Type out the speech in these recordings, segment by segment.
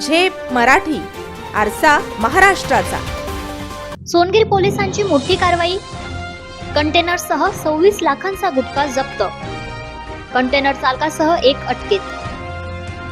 झेप मराठी आरसा महाराष्ट्राचा. सोनगीर पोलिसांची मोठी कारवाई? कंटेनरसह सव्वीस लाखांचा गुटखा जप्त. कंटेनर चालकासह एक अटकेत.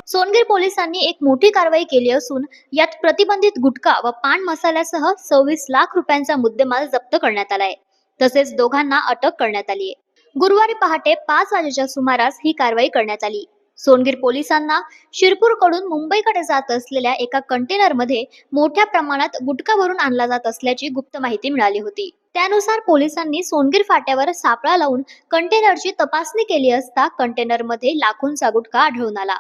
सोनगीर पोलिसांनी एक मोठी कारवाई केली असून यात प्रतिबंधित गुटखा व पान मसाल्यासह सव्वीस लाख रुपयांचा मुद्देमाल जप्त करण्यात आलाय. तसेच दोघांना अटक करण्यात आली आहे गुरुवारी पहाटे पाच वाजेच्या सुमारास ही कारवाई करण्यात आली. सोनगीर पोलिसांना शिरपूरकडून मुंबईकडे जात असलेल्या एका कंटेनरमध्ये मोठ्या प्रमाणात गुटखा भरून आणला जात असल्याची गुप्त माहिती मिळाली होती. त्यानुसार पोलिसांनी सोनगीर फाट्यावर सापळा लावून कंटेनरची तपासणी केली असता कंटेनरमध्ये लाखोंचा गुटखा आढळून आला.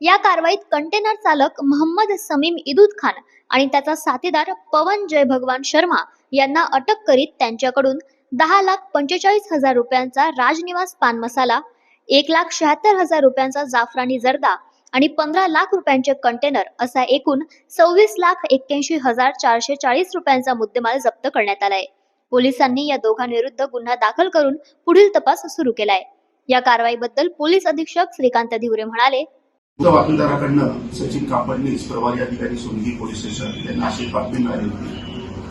या कारवाईत कंटेनर चालक मोहम्मद समीम इदूद खान आणि त्याचा साथीदार पवन जय भगवान शर्मा यांना अटक करीत त्यांच्याकडून दहा लाख पंचेचाळीस हजार रुपयांचा राजनिवास पान मसाला एक लाख शहात्तर हजार रुपयांचा जाफरानी जर्दा आणि पंधरा लाख रुपयांचे कंटेनर असा एकूण सव्वीस लाख एक्क्याऐंशी हजार चारशे चाळीस रुपयांचा मुद्देमाल जप्त करण्यात आलाय. पोलिसांनी या दोघांविरुद्ध गुन्हा दाखल करून पुढील तपास सुरू केलाय. या कारवाईबद्दल पोलीस अधीक्षक श्रीकांत धिवरे म्हणाले बातमीदाराकडनं सचिन कापडनीस प्रभारी अधिकारी सोनगी पोलीस स्टेशन यांना अशी बातमी मिळाली होती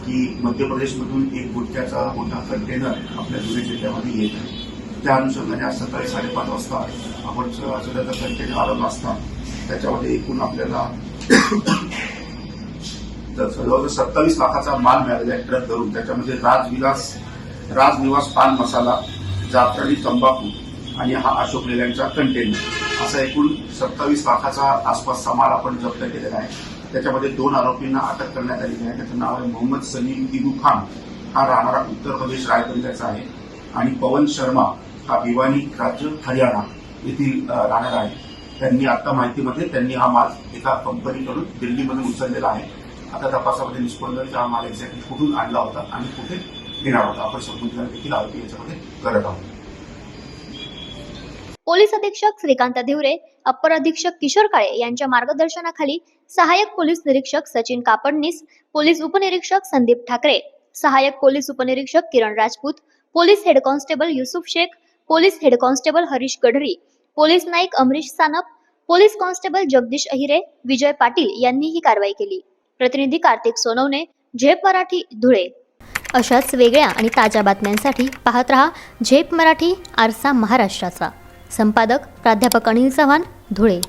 की मध्य प्रदेशमधून एक गुटख्याचा मोठा कंटेनर आपल्या धुळे जिल्ह्यामध्ये येत आहे. त्या अनुषंगाने म्हणजे आज सकाळी साडेपाच वाजता आपण सध्याचा कंटेंट आलेला असता त्याच्यामध्ये एकूण आपल्याला जवळजवळ सत्तावीस लाखाचा माल मिळालेला आहे ट्रक धरून. त्याच्यामध्ये राजविलास राजनिवास पान मसाला जाफरानी तंबाखू आणि हा अशोक लेल्यांचा कंटेनर असा एकूण सत्तावीस लाखाचा आसपासचा माल आपण जप्त केलेला आहे. त्याच्यामध्ये दोन आरोपींना अटक करण्यात आलेली आहे. त्याचं नाव आहे मोहम्मद सलीम इबू खान. हा राहणारा उत्तर प्रदेश रायबरेलीचा आहे. आणि पवन शर्मा हा भिवानी राज्य हरियाणा येथील राहणार आहे. त्यांनी आता माहितीमध्ये त्यांनी हा माल एका कंपनीकडून दिल्लीमधून उचललेला आहे. आता तपासामध्ये निष्पन्न की हा माल एक्झॅक्टली कुठून आणला होता आणि कुठे येणार होता. आपण समजून देखील आरोपी याच्यामध्ये करत आहोत. पोलीस अधीक्षक श्रीकांत धिवरे अप्पर अधीक्षक किशोर काळे यांच्या मार्गदर्शनाखाली सहाय्यक पोलीस निरीक्षक सचिन कापडनीस पोलीस उपनिरीक्षक संदीप ठाकरे सहाय्यक पोलीस उपनिरीक्षक Kiran Rajput police head constable Yusuf Shaikh police head constable Harish Gadhari police Naik Amrish Sanap police constable Jagdish Ahire Vijay Patil यांनी ही कारवाई केली. प्रतिनिधी कार्तिक सोनवणे झेप मराठी धुळे. अशाच वेगळ्या आणि ताज्या बातम्यांसाठी पाहत रहा झेप मराठी आरसा महाराष्ट्राचा. संपादक प्राध्यापक अनिल चव्हाण धुळे.